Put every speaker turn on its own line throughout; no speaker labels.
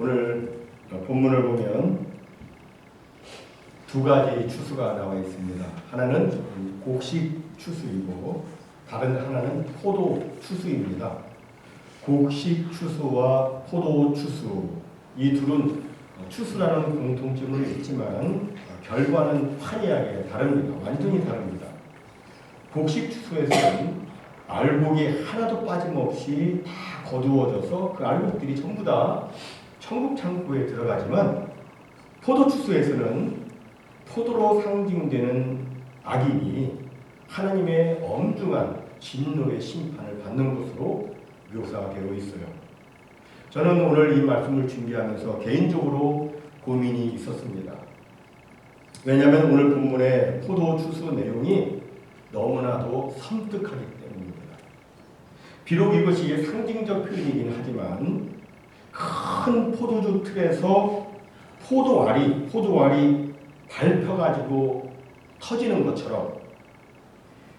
오늘 본문을 보면 두 가지 추수가 나와 있습니다. 하나는 곡식 추수이고 다른 하나는 포도 추수입니다. 곡식 추수와 포도 추수 이 둘은 추수라는 공통점을 있지만 결과는 환희하게 다릅니다. 완전히 다릅니다. 곡식 추수에서는 알곡이 하나도 빠짐없이 다 거두어져서 그 알곡들이 전부 다 천국 창고에 들어가지만 포도 추수에서는 포도로 상징되는 악인이 하나님의 엄중한 진노의 심판을 받는 것으로 묘사되어 있어요. 저는 오늘 이 말씀을 준비하면서 개인적으로 고민이 있었습니다. 왜냐하면 오늘 본문의 포도 추수 내용이 너무나도 섬뜩하기 때문입니다. 비록 이것이 상징적 표현이긴 하지만 큰 포도주 틀에서 포도알이 포도알이 밟혀가지고 터지는 것처럼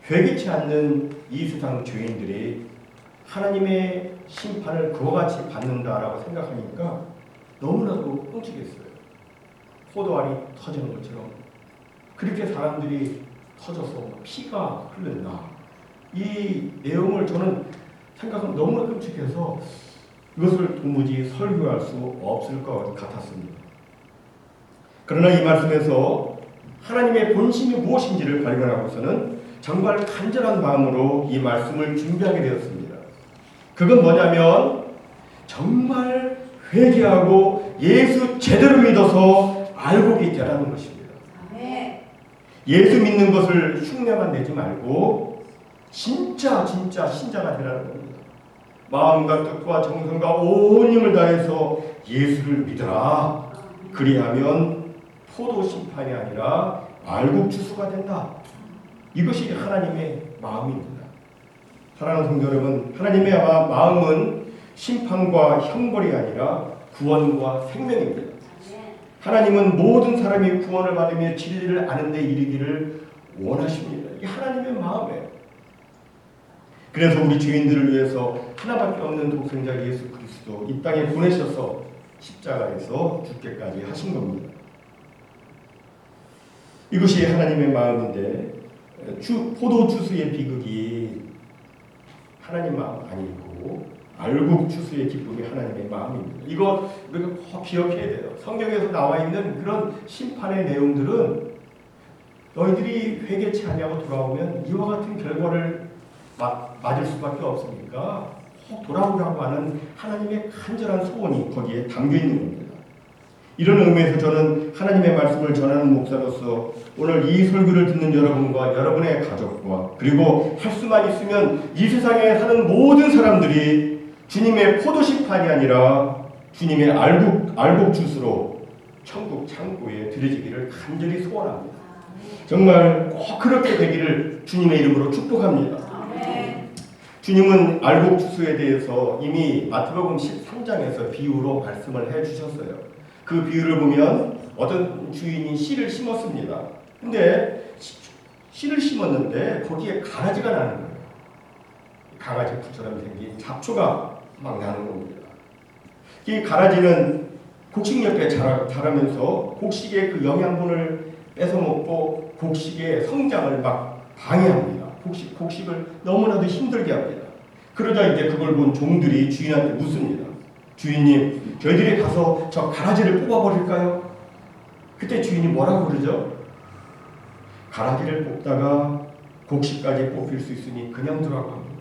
회개치 않는 이 세상 죄인들이 하나님의 심판을 그와 같이 받는다라고 생각하니까 너무나도 끔찍했어요. 포도알이 터지는 것처럼 그렇게 사람들이 터져서 피가 흐른다. 이 내용을 저는 생각하면 너무나 끔찍해서 이것을 도무지 설교할 수 없을 것 같았습니다. 그러나 이 말씀에서 하나님의 본심이 무엇인지를 발견하고서는 정말 간절한 마음으로 이 말씀을 준비하게 되었습니다. 그건 뭐냐면 정말 회개하고 예수 제대로 믿어서 알고 되라는 것입니다. 예수 믿는 것을 흉내만 내지 말고 진짜 진짜 신자가 되라는 겁니다. 마음과 뜻과 정성과 온 힘을 다해서 예수를 믿어라. 그리하면 포도 심판이 아니라 알곡 추수가 된다. 이것이 하나님의 마음입니다. 사랑하는 성도 여러분, 하나님의 마음은 심판과 형벌이 아니라 구원과 생명입니다. 하나님은 모든 사람이 구원을 받으며 진리를 아는 데 이르기를 원하십니다. 이게 하나님의 마음이에요. 그래서 우리 죄인들을 위해서 하나밖에 없는 독생자 예수 그리스도 이 땅에 보내셔서 십자가에서 죽게까지 하신 겁니다. 이것이 하나님의 마음인데 주, 포도 추수의 비극이 하나님 마음 아니고 알곡 추수의 기쁨이 하나님의 마음입니다. 이거 우리가 꼭 기억해야 돼요. 성경에서 나와 있는 그런 심판의 내용들은 너희들이 회개치 아니하고 돌아오면 이와 같은 결과를 맞을 수밖에 없으니까 꼭 돌아오라고 하는 하나님의 간절한 소원이 거기에 담겨 있는 겁니다. 이런 의미에서 저는 하나님의 말씀을 전하는 목사로서 오늘 이 설교를 듣는 여러분과 여러분의 가족과 그리고 할 수만 있으면 이 세상에 사는 모든 사람들이 주님의 포도 심판이 아니라 주님의 알곡 알곡 주스로 천국 창고에 들여지기를 간절히 소원합니다. 정말 꼭 그렇게 되기를 주님의 이름으로 축복합니다. 주님은 알곡 주스에 대해서 이미 마태복음 13장에서 비유로 말씀을 해 주셨어요. 그 비유를 보면 어떤 주인이 씨를 심었습니다. 근데 씨를 심었는데 거기에 가라지가 나는 거예요. 강아지 풀처럼 생긴 잡초가 막 나는 겁니다. 이 가라지는 곡식 옆에 자라, 자라면서 곡식의 그 영양분을 뺏어 먹고 곡식의 성장을 막 방해합니다. 곡식, 곡식을 너무나도 힘들게 합니다. 그러자 이제 그걸 본 종들이 주인한테 묻습니다. 주인님, 저희들이 가서 저 가라지를 뽑아버릴까요? 그때 주인이 뭐라고 그러죠? 가라지를 뽑다가 곡식까지 뽑힐 수 있으니 그냥 두라고 합니다.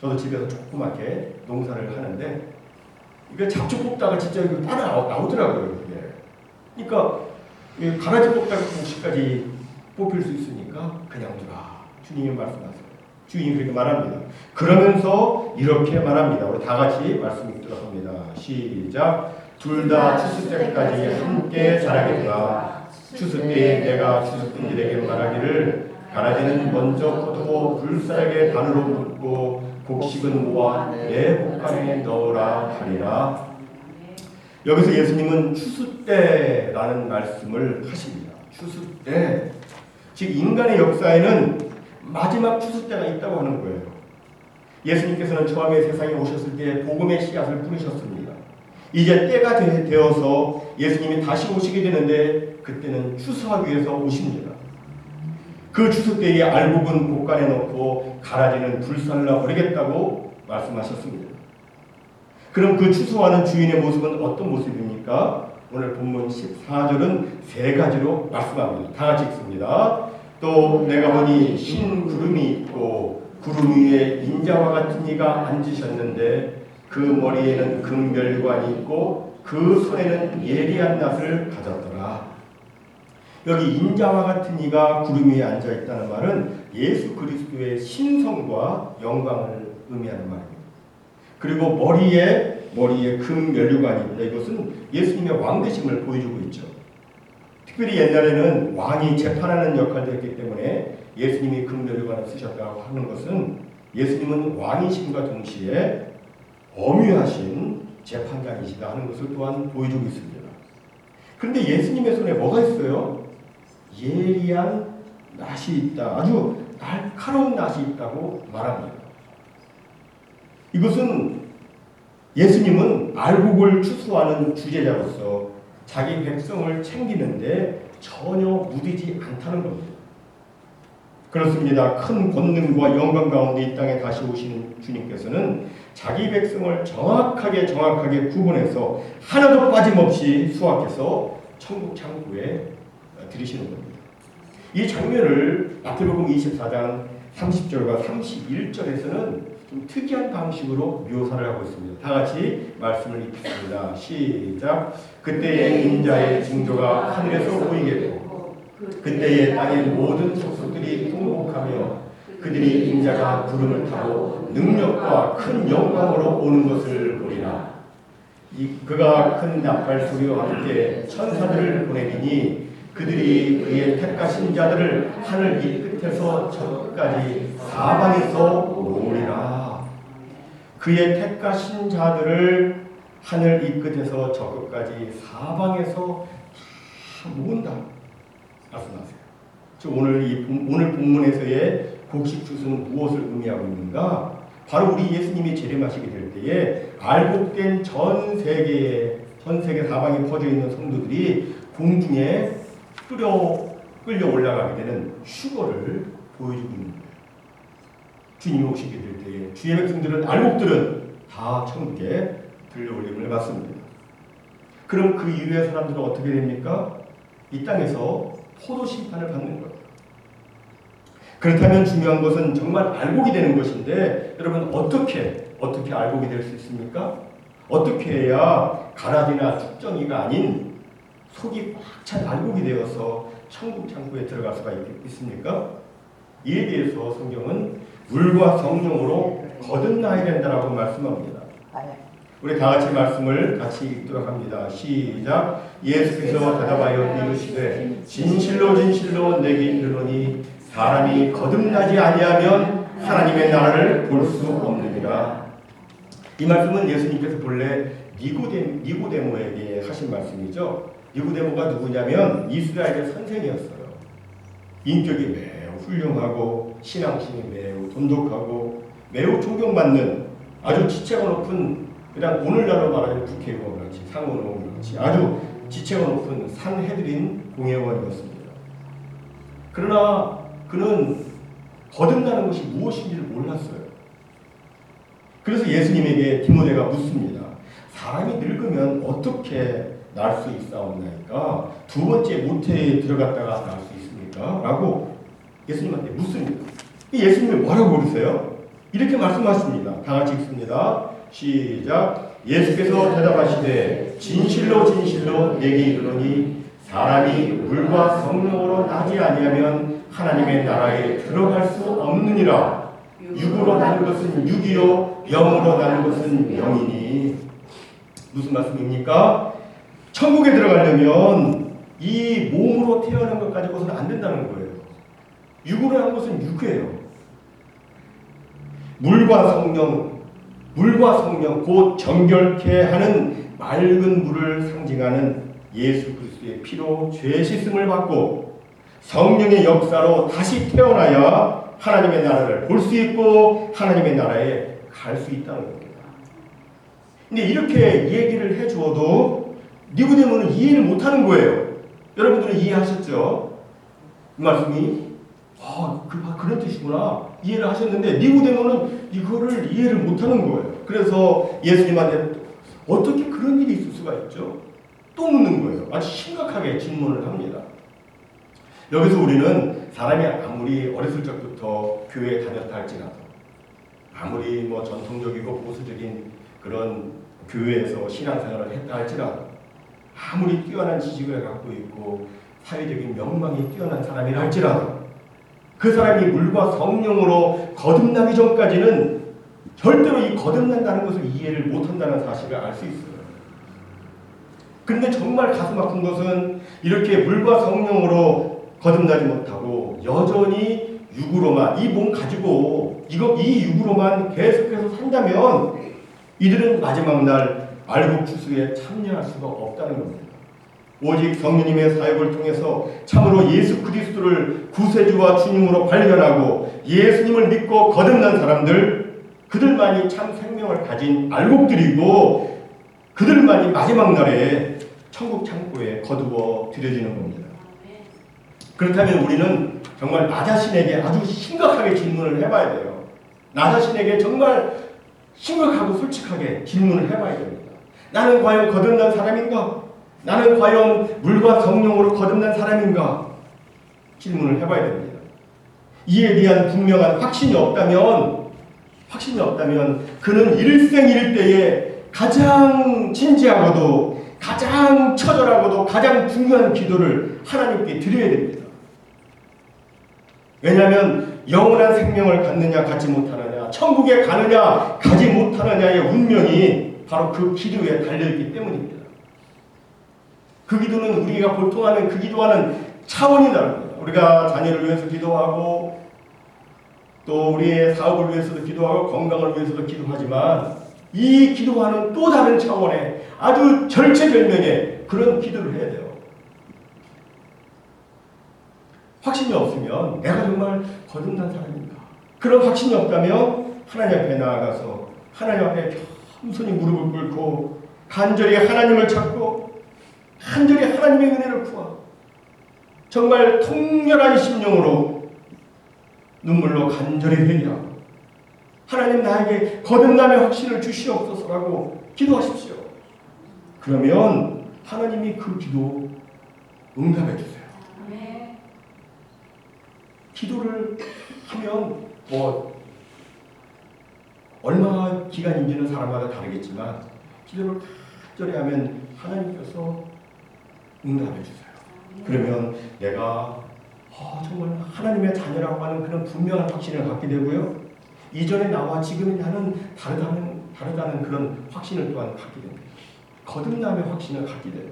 저도 집에서 조그맣게 농사를 하는데 이거 잡초 뽑다가 진짜 이거 따라 나오더라고요. 그게. 그러니까 가라지 뽑다가 곡식까지 뽑힐 수 있으니까 그냥 두라. 주님이 말씀하세요. 주인이 그렇게 말합니다. 그러면서 이렇게 말합니다. 우리 다 같이 말씀 읽도록 합니다. 시작. 둘 다 추수 때까지 함께 자라겠다. 추수 때에 내가 추수꾼들에게 말하기를 가라지는 먼저 거두고 불사에게 단으로 묶고 곡식은 모아 내 복간에 넣으라 하리라. 여기서 예수님은 추수 때라는 말씀을 하십니다. 추수 때. 즉 인간의 역사에는 마지막 추수 때가 있다고 하는 거예요. 예수님께서는 처음에 세상에 오셨을 때 복음의 씨앗을 뿌리셨습니다. 이제 때가 되- 되어서 예수님이 다시 오시게 되는데 그때는 추수하기 위해서 오십니다. 그 추수 때에 알곡은 곳간에 넣고 가라지는 불살라 버리겠다고 말씀하셨습니다. 그럼 그 추수하는 주인의 모습은 어떤 모습입니까? 오늘 본문 14절은 세 가지로 말씀합니다. 다 같이 읽습니다. 또 내가 보니 흰 구름이 있고 구름 위에 인자와 같은 이가 앉으셨는데 그 머리에는 금멸관이 있고 그 손에는 예리한 낫을 가졌더라. 여기 인자와 같은 이가 구름 위에 앉아 있다는 말은 예수 그리스도의 신성과 영광을 의미하는 말입니다. 그리고 머리에 머리에 금 면류관입니다. 이것은 예수님의 왕되심을 보여주고 있죠. 특별히 옛날에는 왕이 재판하는 역할도 했기 때문에 예수님이 금 면류관을 쓰셨다고 하는 것은 예수님은 왕이심과 동시에 엄유하신 재판장이시다 하는 것을 또한 보여주고 있습니다. 그런데 예수님의 손에 뭐가 있어요? 예리한 낫이 있다. 아주 날카로운 낫이 있다고 말합니다. 이것은 예수님은 알곡을 추수하는 주제자로서 자기 백성을 챙기는데 전혀 무디지 않다는 겁니다. 그렇습니다. 큰 권능과 영광 가운데 이 땅에 다시 오시는 주님께서는 자기 백성을 정확하게 정확하게 구분해서 하나도 빠짐없이 수확해서 천국 창고에 들이시는 겁니다. 이 장면을 마태복음 24장 30절과 31절에서는 좀 특이한 방식으로 묘사를 하고 있습니다. 다 같이 말씀을 읽겠습니다. 시작. 그때의 인자의 징조가 하늘에서 보이겠고 그때의 땅의 모든 족속들이 통곡하며 그들이 인자가 구름을 타고 능력과 큰 영광으로 오는 것을 보리라. 이 그가 큰 나팔 소리와 함께 천사들을 보내리니 그들이 그의 택하신 자들을 하늘 이 끝에서 저 끝까지 사방에서 모으리라. 그의 택하신 자들을 하늘 이 끝에서 저 끝까지 사방에서 다 모은다. 말씀하세요. 저 오늘 이 본- 오늘 본문에서의 곡식 주스는 무엇을 의미하고 있는가? 바로 우리 예수님이 재림하시게 될 때에 알곡된 전 세계에 전 세계 사방에 퍼져 있는 성도들이 공중에 끌어 끌려 올라가게 되는 휴거를 보여주고 있는 거예요. 주님이 오시게 될 때에 주의 백성들은 알곡들은 다 천국에 들려 올림을 받습니다. 그럼 그 이후의 사람들은 어떻게 됩니까? 이 땅에서 포도 심판을 받는 거예요. 그렇다면 중요한 것은 정말 알곡이 되는 것인데 여러분 어떻게 어떻게 알곡이 될 수 있습니까? 어떻게 해야 가라지나 축정이가 아닌 속이 꽉 찬 알곡이 되어서 천국 창고에 들어갈 수가 있, 있습니까? 이에 대해서 성경은 물과 성령으로 거듭나야 된다라고 말씀합니다. 우리 다 같이 말씀을 같이 읽도록 합니다. 시작. 예수께서 대답하여 이르시되 진실로 진실로 내게 이르노니 사람이 거듭나지 아니하면 하나님의 나라를 볼 수 없느니라. 이 말씀은 예수님께서 본래 니고데, 니고데모에게 하신 말씀이죠. 니고데모가 누구냐면 이스라엘의 선생이었어요. 인격이 매우 훌륭하고 신앙심이 매우 돈독하고 매우 존경받는 아주 지체가 높은 그냥 오늘날로 말하면 국회의원 같이 상원의원 같이 아주 지체가 높은 산헤드린 공회의원이었습니다. 그러나 그는 거듭나는 것이 무엇인지를 몰랐어요. 그래서 예수님에게 디모데가 묻습니다. 사람이 늙으면 어떻게 날 수 있사옵나이까? 두 번째 모태에 들어갔다가 날 수 있습니까? 라고 예수님한테 묻습니다. 예수님이 뭐라고 그러세요? 이렇게 말씀하십니다. 다 같이 읽습니다. 시작. 예수께서 대답하시되 진실로 진실로 내게 이르노니 사람이 물과 성령으로 나지 아니하면 하나님의 나라에 들어갈 수 없느니라. 육으로 나는 것은 육이요 영으로 나는 것은 영이니 무슨 말씀입니까? 천국에 들어가려면 이 몸으로 태어난 것 가지고서는 안 된다는 거예요. 육으로 한 것은 육이에요. 물과 성령, 물과 성령 곧 정결케 하는 맑은 물을 상징하는 예수 그리스도의 피로 죄 씻음을 받고 성령의 역사로 다시 태어나야 하나님의 나라를 볼 수 있고 하나님의 나라에 갈 수 있다는 겁니다. 근데 이렇게 얘기를 해 주어도 니고데모는 이해를 못 하는 거예요. 여러분들은 이해하셨죠? 이 말씀이 아, 그, 아, 그런 뜻이구나 이해를 하셨는데 니고데모는 이거를 이해를 못하는 거예요. 그래서 예수님한테 어떻게 그런 일이 있을 수가 있죠? 또 묻는 거예요. 아주 심각하게 질문을 합니다. 여기서 우리는 사람이 아무리 어렸을 적부터 교회에 다녔다 할지라도 아무리 뭐 전통적이고 보수적인 그런 교회에서 신앙생활을 했다 할지라도 아무리 뛰어난 지식을 갖고 있고 사회적인 명망이 뛰어난 사람이라 할지라도 그 사람이 물과 성령으로 거듭나기 전까지는 절대로 이 거듭난다는 것을 이해를 못한다는 사실을 알 수 있어요. 근데 정말 가슴 아픈 것은 이렇게 물과 성령으로 거듭나지 못하고 여전히 육으로만 이 몸 가지고 이거 이 육으로만 계속해서 산다면 이들은 마지막 날 말국 추수에 참여할 수가 없다는 겁니다. 오직 성령님의 사역을 통해서 참으로 예수 그리스도를 구세주와 주님으로 발견하고 예수님을 믿고 거듭난 사람들 그들만이 참 생명을 가진 알곡들이고 그들만이 마지막 날에 천국 창고에 거두어 들여지는 겁니다. 그렇다면 우리는 정말 나 자신에게 아주 심각하게 질문을 해봐야 돼요. 나 자신에게 정말 심각하고 솔직하게 질문을 해봐야 됩니다. 나는 과연 거듭난 사람인가? 나는 과연 물과 성령으로 거듭난 사람인가? 질문을 해봐야 됩니다. 이에 대한 분명한 확신이 없다면, 확신이 없다면 그는 일생일대에 가장 진지하고도 가장 처절하고도 가장 중요한 기도를 하나님께 드려야 됩니다. 왜냐하면 영원한 생명을 갖느냐 갖지 못하느냐 천국에 가느냐 가지 못하느냐의 운명이 바로 그 기도에 달려있기 때문입니다. 그 기도는 우리가 보통 하는 그 기도와는 차원이 다릅니다. 우리가 자녀를 위해서 기도하고 또 우리의 사업을 위해서도 기도하고 건강을 위해서도 기도하지만 이 기도와는 또 다른 차원의 아주 절체절명의 그런 기도를 해야 돼요. 확신이 없으면 내가 정말 거듭난 사람인가? 그런 확신이 없다면 하나님 앞에 나아가서 하나님 앞에 겸손히 무릎을 꿇고 간절히 하나님을 찾고 간절히 하나님의 은혜를 구하고 정말 통렬한 심령으로 눈물로 간절히 회개하고 하나님 나에게 거듭남의 확신을 주시옵소서라고 기도하십시오. 그러면 하나님이 그 기도 응답해 주세요. 기도를 하면 뭐 얼마 기간인지는 사람마다 다르겠지만 기도를 간절히 하면 하나님께서 응답해 주세요. 그러면 내가 어, 정말 하나님의 자녀라고 하는 그런 분명한 확신을 갖게 되고요. 이전에 나와 지금의 나는 다르다는 다르다는 그런 확신을 또한 갖게 됩니다. 거듭남의 확신을 갖게 돼요.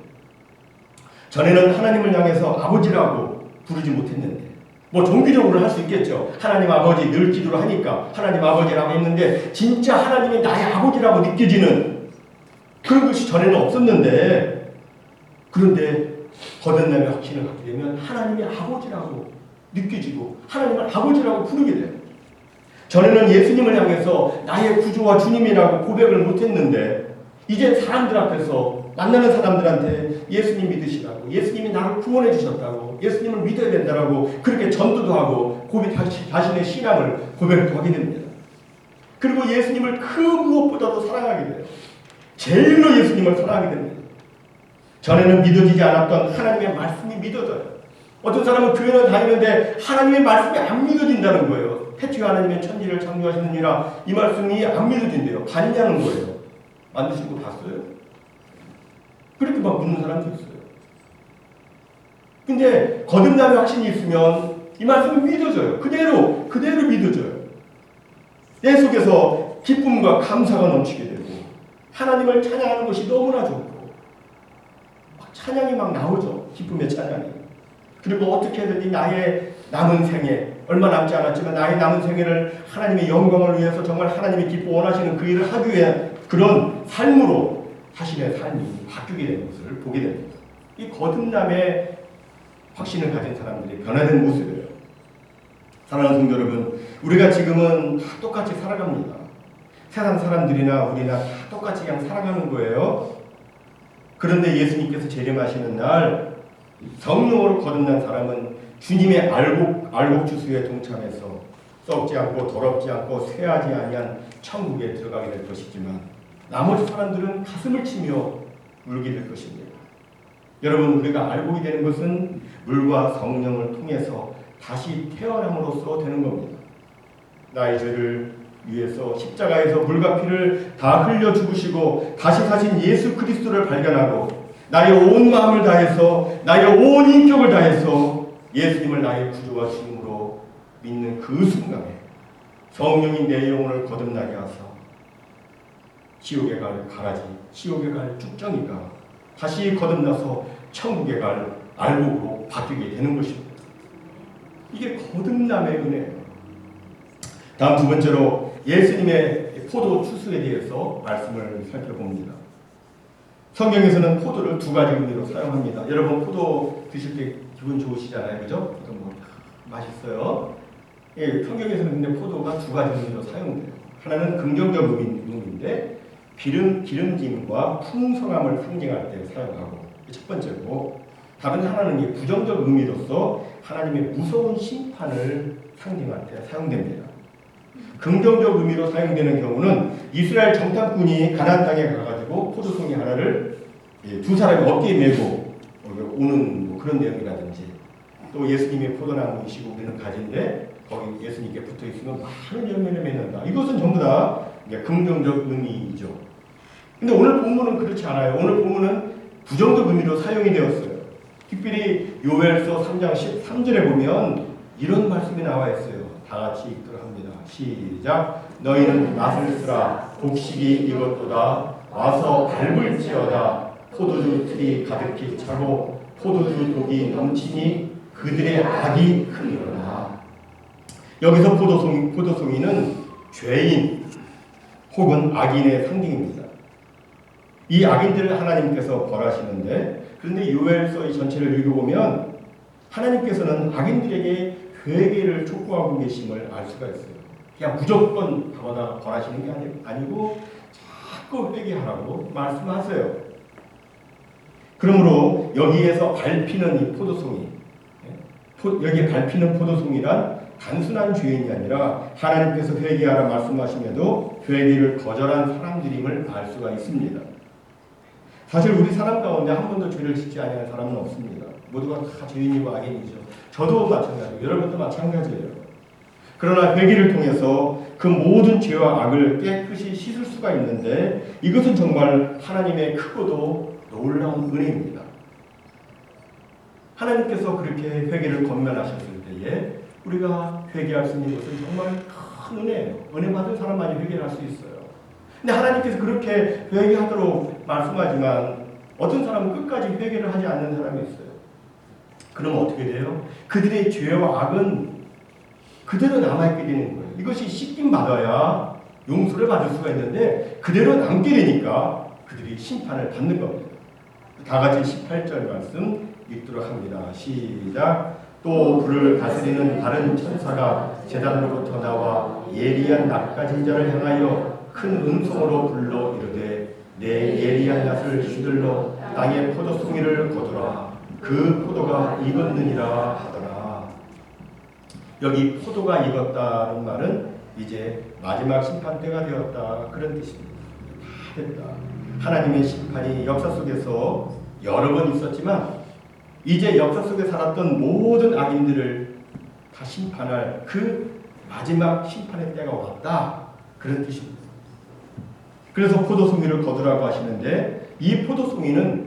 전에는 하나님을 향해서 아버지라고 부르지 못했는데 뭐 종교적으로 할 수 있겠죠. 하나님 아버지 늘 기도를 하니까 하나님 아버지라고 했는데 진짜 하나님이 나의 아버지라고 느껴지는 그런 것이 전에는 없었는데 그런데 거듭남의 확신을 갖게 되면 하나님이 아버지라고 느껴지고 하나님을 아버지라고 부르게 돼요. 전에는 예수님을 향해서 나의 구주와 주님이라고 고백을 못했는데 이제 사람들 앞에서 만나는 사람들한테 예수님 믿으시라고 예수님이 나를 구원해 주셨다고 예수님을 믿어야 된다라고 그렇게 전도도 하고 고백 자신의 신앙을 고백도 하게 됩니다. 그리고 예수님을 그 무엇보다도 사랑하게 돼요. 제일로 예수님을 사랑하게 됩니다. 전에는 믿어지지 않았던 하나님의 말씀이 믿어져요. 어떤 사람은 교회를 다니는데 하나님의 말씀이 안 믿어진다는 거예요. 태초에 하나님의 천지를 창조하시느니라 이 말씀이 안 믿어진대요. 봤냐는 거예요. 만드신 거 봤어요? 그렇게 막 묻는 사람도 있어요. 근데 거듭남의 확신이 있으면 이 말씀은 믿어져요. 그대로, 그대로 믿어져요. 내 속에서 기쁨과 감사가 넘치게 되고 하나님을 찬양하는 것이 너무나 좋고 막 찬양이 막 나오죠. 기쁨의 찬양이. 그리고 어떻게든 나의 남은 생에 얼마 남지 않았지만 나의 남은 생애를 하나님의 영광을 위해서 정말 하나님이 기뻐 원하시는 그 일을 하기 위한 그런 삶으로 자신의 삶이 바뀌게 되는 것을 보게 됩니다. 이 거듭남의 확신을 가진 사람들이 변화된 모습이에요. 사랑하는 성도 여러분, 우리가 지금은 다 똑같이 살아갑니다. 세상 사람들이나 우리나 다 똑같이 그냥 살아가는 거예요. 그런데 예수님께서 재림하시는 날 성령으로 거듭난 사람은 주님의 알곡 알곡 주수에 동참해서 썩지 않고 더럽지 않고 쇠하지 아니한 천국에 들어가게 될 것이지만 나머지 사람들은 가슴을 치며 울게 될 것입니다. 여러분 우리가 알고 되는 것은 물과 성령을 통해서 다시 태어남으로써 되는 겁니다. 나의 죄를 위해서 십자가에서 물과 피를 다 흘려 죽으시고 다시 사신 예수 그리스도를 발견하고 나의 온 마음을 다해서 나의 온 인격을 다해서 예수님을 나의 구주와 주님으로 믿는 그 순간에 성령이 내 영혼을 거듭나게 하사 지옥에 갈 가라지, 지옥에 갈 쭉정이가 다시 거듭나서 천국에 갈 알곡으로 바뀌게 되는 것입니다. 이게 거듭남의 은혜예요. 다음 두 번째로 예수님의 포도 추수에 대해서 말씀을 살펴봅니다. 성경에서는 포도를 두 가지 의미로 사용합니다. 여러분 포도 드실 때 기분 좋으시잖아요, 그죠? 이거 뭐 맛있어요. 예, 성경에서는 근데 포도가 두 가지 의미로 사용돼요. 하나는 긍정적 의미인데 기름 기름짐과 풍성함을 상징할 때 사용하고 첫 번째고 다른 하나는 이 부정적 의미로서 하나님의 무서운 심판을 상징할 때 사용됩니다. 긍정적 의미로 사용되는 경우는 이스라엘 정탐꾼이 가나안 땅에 가가지고 포도송이 하나를 예, 두 사람이 어깨에 메고 오는 뭐 그런 내용이라든지 또 예수님의 포도나무이시고 우리는 가지인데 거기 예수님께 붙어 있으면 많은 열매를 맺는다. 이것은 전부 다 긍정적 의미이죠. 근데 오늘 본문은 그렇지 않아요. 오늘 본문은 부정적 의미로 사용이 되었어요. 특별히 요엘서 3장 13절에 보면 이런 말씀이 나와 있어요. 다 같이 읽도록 합니다. 시작. 너희는 낫을 쓰라 곡식이 이것보다 와서 밟을지어다 포도주 틀이 가득히 차고 포도주 독이 넘치니 그들의 악이 크니라. 여기서 포도송이 포도송이는 죄인 혹은 악인의 상징입니다. 이 악인들을 하나님께서 벌하시는데 그런데 요엘서 이 전체를 읽어보면 하나님께서는 악인들에게 회개를 촉구하고 계심을 알 수가 있어요. 그냥 무조건 가거나 벌하시는 게 아니, 아니고 자꾸 회개하라고 말씀하세요. 그러므로 여기에서 밟히는 이 포도송이 여기에 밟히는 포도송이란 단순한 죄인이 아니라 하나님께서 회개하라 말씀하심에도 회개를 거절한 사람들임을 알 수가 있습니다. 사실 우리 사람 가운데 한 번도 죄를 짓지 아니하는 사람은 없습니다. 모두가 다 죄인이고 악인이죠. 저도 마찬가지고 여러분도 마찬가지예요. 그러나 회개를 통해서 그 모든 죄와 악을 깨끗이 씻을 수가 있는데 이것은 정말 하나님의 크고도 놀라운 은혜입니다. 하나님께서 그렇게 회개를 건면하셨을 때에 우리가 회개할 수 있는 것은 정말 큰 은혜예요. 은혜 받은 사람만이 회개를 할 수 있어요. 근데 하나님께서 그렇게 회개하도록 말씀하지만 어떤 사람은 끝까지 회개를 하지 않는 사람이 있어요. 그러면 어떻게 돼요? 그들의 죄와 악은 그대로 남아있게 되는 거예요. 이것이 씻김 받아야 용서를 받을 수가 있는데 그대로 남게 되니까 그들이 심판을 받는 겁니다. 다 같이 18절 말씀 읽도록 합니다. 시작. 또 불을 다스리는 다른 천사가 제단으로부터 나와 예리한 낯가진 자를 향하여 큰 음성으로 불러 이르되 내 예리한 낯을 휘둘러 땅의 포도송이를 거두라 그 포도가 익었느니라 하더라. 여기 포도가 익었다는 말은 이제 마지막 심판 때가 되었다. 그런 뜻입니다. 다 됐다. 하나님의 심판이 역사 속에서 여러 번 있었지만 이제 역사 속에 살았던 모든 악인들을 다 심판할 그 마지막 심판의 때가 왔다. 그런 뜻입니다. 그래서 포도송이를 거두라고 하시는데 이 포도송이는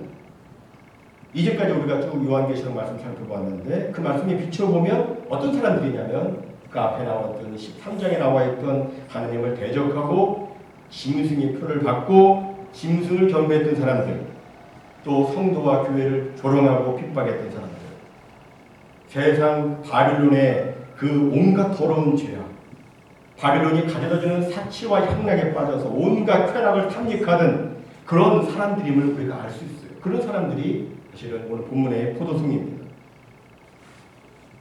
이제까지 우리가 쭉 요한계시록 말씀 살펴보았는데 그 말씀에 비춰보면 어떤 사람들이냐면 그 앞에 나왔던 13장에 나와 있던 하나님을 대적하고 짐승의 표를 받고 짐승을 경배했던 사람들 또 성도와 교회를 조롱하고 핍박했던 사람들 세상 바빌론의 그 온갖 더러운 죄악 바빌론이 가져다주는 사치와 향락에 빠져서 온갖 쾌락을 탐닉하던 그런 사람들임을 우리가 알 수 있어요. 그런 사람들이 사 실은 오늘 본문의 포도송입니다.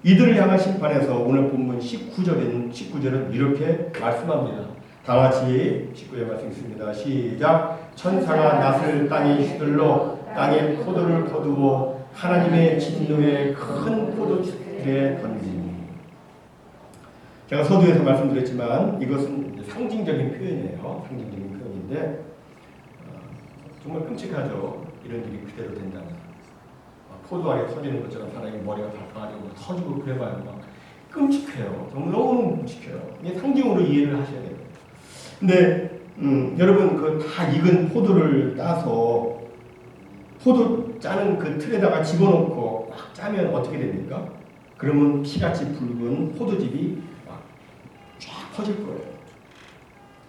이들을 향한 심판에서 오늘 본문 19절은 19절은 이렇게 말씀합니다. 다 같이 19절 말씀 있습니다. 시작. 천사가 낫을 땅에 휘둘러 땅에 포도를 거두어 하나님의 진노의 큰 포도주에 던지니. 제가 서두에서 말씀드렸지만 이것은 상징적인 표현이에요. 상징적인 표현인데 어, 정말 끔찍하죠. 이런 일이 그대로 된다면. 막 포도 알에 터지는 것처럼 사람이 머리가 밟아가지고 터지고 그래봐요. 막 끔찍해요. 정말 너무 끔찍해요. 이게 상징으로 이해를 하셔야 돼요. 근데 음, 여러분 그 다 익은 포도를 따서 포도 짜는 그 틀에다가 집어넣고 꽉 짜면 어떻게 됩니까? 그러면 피같이 붉은 포도즙이 막쫙 퍼질 거예요.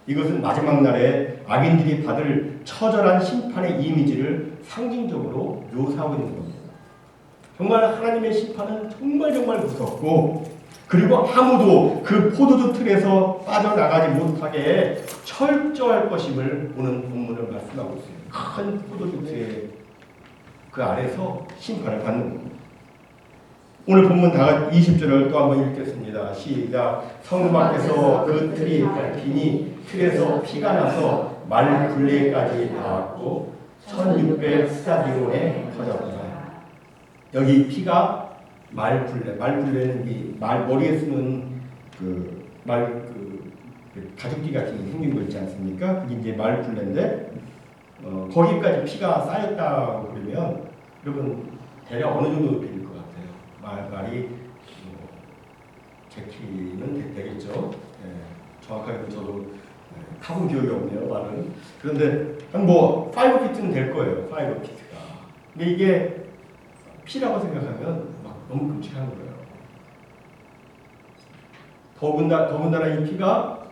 이것은 마지막 날에 악인들이 받을 처절한 심판의 이미지를 상징적으로 묘사하고 있는 겁니다. 정말 하나님의 심판은 정말 정말 무섭고 그리고 아무도 그 포도주 틀에서 빠져나가지 못하게 철저할 것임을 오는 본문을 말씀하고 있어요. 큰 포도주 틀의 그 아래서 심판을 받는 겁니다. 오늘 본문 다 20절을 또 한번 읽겠습니다. 시작. 성 밖에서 그 틀이 밟히니 틀에서 피가 나서 말 굴레까지 나왔고 1600 스타디온에 터졌다. 여기 피가 말 굴레, 말 굴레는 이 말 머리에 쓰는 그 말 그 그 가죽기 같은 게 생긴 거 있지 않습니까? 그게 이제 말 굴레인데 어, 거기까지 피가 쌓였다고 그러면 여러분 대략 어느 정도 높이일 것 같아요. 말 말이 뭐, 제 키는 되- 되겠죠. 예, 정확하게 저도 예, 타본 기억이 없네요 말은. 그런데 한 뭐 5피트는 될 거예요. 5피트가. 근데 이게 피라고 생각하면 막 너무 끔찍한 거예요. 더군다나, 더군다나 이 피가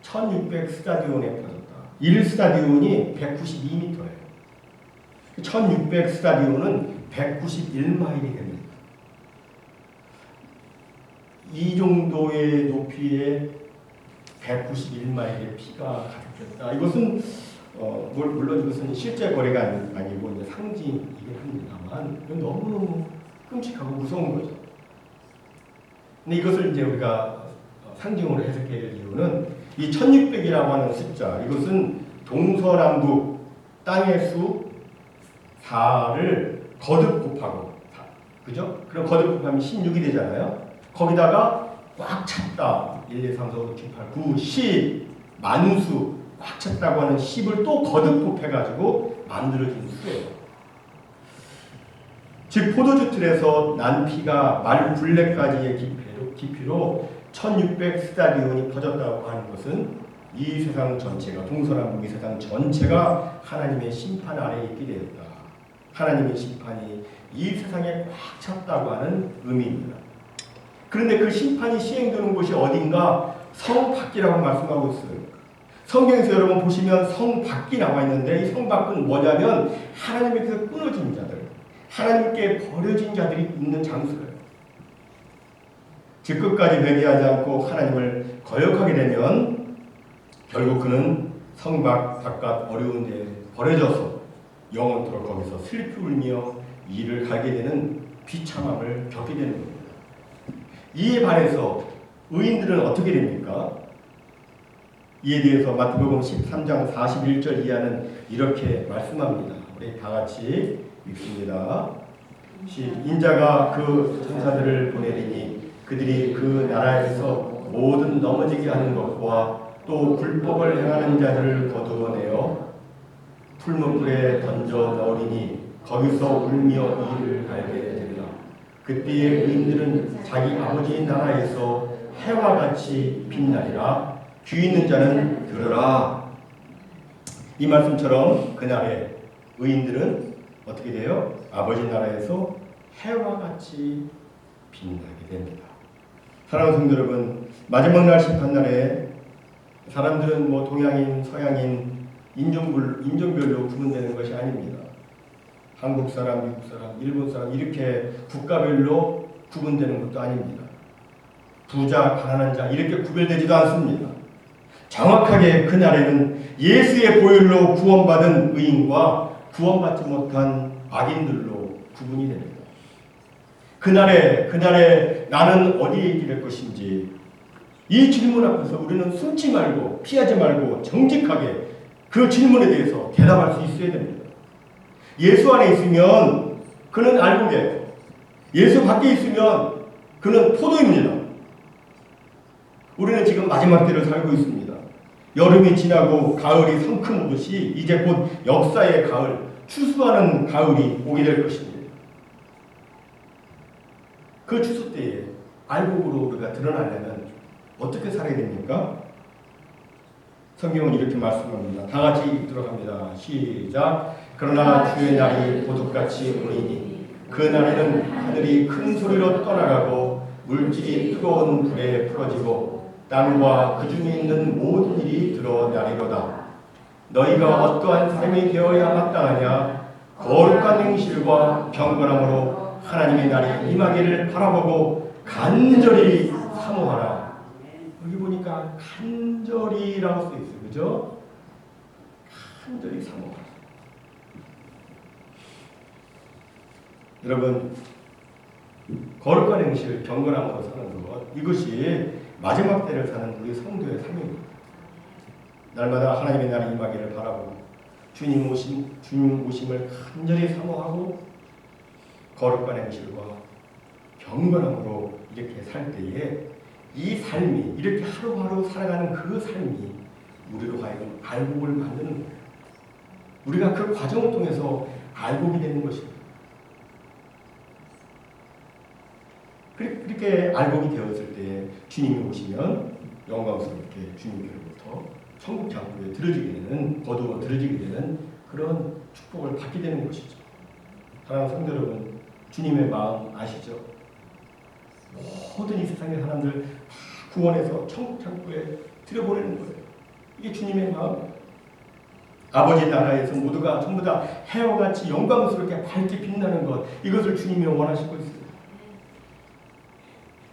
1600 스타디온에 퍼졌다. 1 스타디온이 192m예요. 1600 스타디온은 191마일이 됩니다. 이 정도의 높이에 191마일의 피가 가득했다. 이것은 어, 물- 물론 이것은 실제 거래가 아니- 아니고 상징 이긴 합니다만 이건 너무너무 끔찍하고 무서운 거죠. 근데 이것을 이제 우리가 어, 상징으로 해석해야 될 이유는 이 1600이라고 하는 숫자 이것은 동서남북 땅의 수 4를 거듭 곱하고 사, 그죠? 그럼 거듭 곱하면 16이 되잖아요. 거기다가 꽉 찼다 1, 2, 3, 4, 5, 6, 7, 8, 9, 10 만수 꽉 찼다고 하는 10을 또 거듭 곱해가지고 만들어진 수예요. 즉 포도주 틀에서 난 피가 말 굴레까지의 깊이로, 깊이로 1600 스타디온이 퍼졌다고 하는 것은 이 세상 전체가 동서남북 이 세상 전체가 하나님의 심판 아래에 있게 되었다. 하나님의 심판이 이 세상에 꽉 찼다고 하는 의미입니다. 그런데 그 심판이 시행되는 곳이 어딘가 성 밖이라고 말씀하고 있어요. 성경에서 여러분 보시면 성 밖이 나와 있는데 이 성 밖은 뭐냐면 하나님께서 끊어진 자들, 하나님께 버려진 자들이 있는 장소예요. 즉 끝까지 회개하지 않고 하나님을 거역하게 되면 결국 그는 성밖 바깥 어려운 데 버려져서 영원토록 거기서 슬피 울며 이를 갈게 되는 비참함을 겪게 되는 겁니다. 이에 반해서 의인들은 어떻게 됩니까? 이에 대해서 마태복음 13장 41절 이하는 이렇게 말씀합니다. 우리 다 같이 읽습니다. 시- 인자가 그 천사들을 보내리니 그들이 그 나라에서 모든 넘어지게 하는 것과 또 불법을 행하는 자들을 거두어내어 풀무불에 던져 넣으리니 거기서 울며 이를 갈게 되리라. 그때의 의인들은 자기 아버지 나라에서 해와 같이 빛나리라. 귀 있는 자는 들으라. 이 말씀처럼 그날에 의인들은 어떻게 돼요? 아버지 나라에서 해와 같이 빛나게 됩니다. 사랑하는 성도 여러분, 마지막 날 심판날에 사람들은 뭐 동양인, 서양인, 인종별, 인종별로 구분되는 것이 아닙니다. 한국 사람, 미국 사람, 일본 사람 이렇게 국가별로 구분되는 것도 아닙니다. 부자, 가난한 자 이렇게 구별되지도 않습니다. 정확하게 그날에는 예수의 보혈로 구원받은 의인과 구원받지 못한 악인들로 구분이 됩니다. 그날에 그날에 나는 어디에 될 것인지 이 질문 앞에서 우리는 숨지 말고 피하지 말고 정직하게 그 질문에 대해서 대답할 수 있어야 됩니다. 예수 안에 있으면 그는 알곡이에요. 예수 밖에 있으면 그는 포도입니다. 우리는 지금 마지막 때를 살고 있습니다. 여름이 지나고 가을이 성큼 오듯이 이제 곧 역사의 가을, 추수하는 가을이 오게 될 것입니다. 그 추수 때에 알곡으로 우리가 드러나려면 어떻게 살아야 됩니까? 성경은 이렇게 말씀합니다. 다 같이 읽도록 합니다. 시작. 그러나 주의 날이 보둑같이 오리니 그 날에는 하늘이 큰 소리로 떠나가고 물질이 뜨거운 불에 풀어지고 땅과 그 중에 있는 모든 일이 드러나리로다. 너희가 어떠한 사람이 되어야 마땅하냐? 거룩한 행실과 경건함으로 하나님의 날이 임하기를 바라보고 간절히 사모하라. 여기 보니까 간절히라고 써 있어요. 그죠? 간절히 사모하라. 여러분 거룩한 행실, 경건함으로 사는 것 이것이 마지막 때를 사는 우리 성도의 삶입니다. 날마다 하나님의 날이 임하기를 바라보고 주님 오심, 주님 오심을 간절히 사모하고 거룩한 행실과 경건함으로 이렇게 살 때에 이 삶이 이렇게 하루하루 살아가는 그 삶이 우리로 하여금 알곡을 만드는 거예요. 우리가 그 과정을 통해서 알곡이 되는 것입니다. 그렇게 알곡이 되었을 때 주님이 오시면 영광스럽게 주님께로부터 천국 장부에 들어지게 되는 거두어 들어지게 되는 그런 축복을 받게 되는 것이죠. 사랑하는 성도 여러분, 주님의 마음 아시죠? 모든 이 세상의 사람들 다 구원해서 천국 창고에 들여보내는 거예요. 이게 주님의 마음이에요. 아버지 나라에서 모두가 전부 다 해와 같이 영광스럽게 밝게 빛나는 것 이것을 주님이 원하시고 있어요.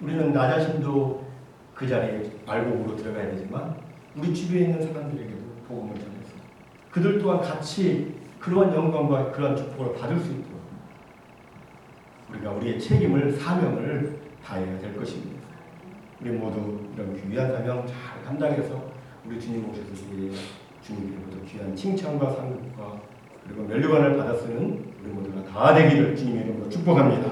우리는 나 자신도 그 자리에 알곡으로 들어가야 되지만 우리 주변에 있는 사람들에게도 복음을 전해서 그들 또한 같이 그러한 영광과 그러한 축복을 받을 수 있도록 우리가 우리의 책임을 사명을 다해야 될 것입니다. 우리 모두 이런 귀한 사명 잘 감당해서 우리 주님 오셔서 우리 주님께로부터 귀한 칭찬과 상급과 그리고 멸류관을 받아 쓰는 우리 모두가 다 되기를 주님의 이름으로 축복합니다.